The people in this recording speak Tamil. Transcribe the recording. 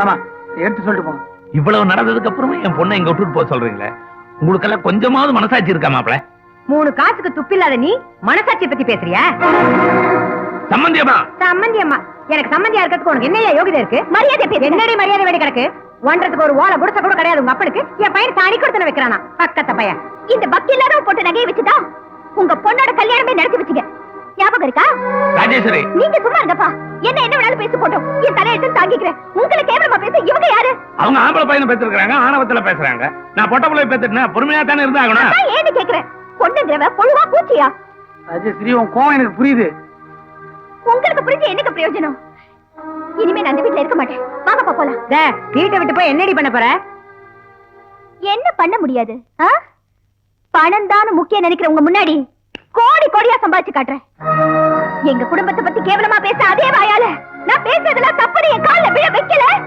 ஆமா எடுத்து சொல்லிட்டு போங்க. இவ்வளவு நடந்ததுக்கு அப்புறமா என் பொண்ணை இங்க விட்டுட்டு போக சொல்றீங்களே? உங்களுக்கெல்லாம் கொஞ்சமாவது மனசாட்சி இருக்கா மாப்பிள? மூணு காசுக்கு துப்பில்லாத நீ மனசாட்சி பத்தி பேசுறியா? சம்பந்தியமா சம்மந்தி அம்மா எனக்கு சம்மந்தியா இருக்கிறதுக்கு உனக்கு என்னையா யோகிதை இருக்கு? மரியாதை பேசு. என்னடி மரியாதை வேண்டி கிடக்கு? ஒன்றதுக்கு ஒரு ஓலை குடிசை கூட கிடையாது உங்க அப்பனுக்கு. என் பையன் தாடி கொடுத்து வைக்கிறானா? பக்கத்த பையன். இந்த பக்தி இல்லாத போட்டு நகையை வச்சுதான் உங்க பொண்ணோட கல்யாணமே நடத்தி வச்சுங்க ஞாபகம் இருக்கா? ராஜேஸ்வரி. நீங்க சும்மா இருங்கப்பா. என்ன என்ன வேணாலும் பேசி போட்டோம். என் தலையெடுத்து தாங்கிக்கிறேன். உங்களை கேவலமா பேச இவங்க யாரு? அவங்க ஆம்பளை பையனை பேசிருக்காங்க ஆணவத்துல பேசுறாங்க. நான் பொட்ட பிள்ளை பேத்துட்டேன் பொறுமையா தானே இருந்தாகணும்? நான் ஏன்னு கேக்குறேன். பொண்ணுங்கிறவ புழுவா பூச்சியா? ராஜேஸ்வரி உன் கோவம் எனக்கு புரியுது. உங்களுக்கு புரிஞ்சு எனக்கு பிரயோஜனம்? இனிமே நான் அந்த வீட்டுல இருக்க மாட்டேன். வாங்கப்பா போலாம். டே, வீட்டை விட்டு போய் என்னடி பண்ண போற? என்ன பண்ண முடியாது? ஆ? பணம் தான் முக்கியம் நினைக்கிறவங்க முன்னாடி. கோடி கோடியா சம்பாதிச்சு காட்டுறேன். எங்க குடும்பத்தை பத்தி கேவலமா பேச அதே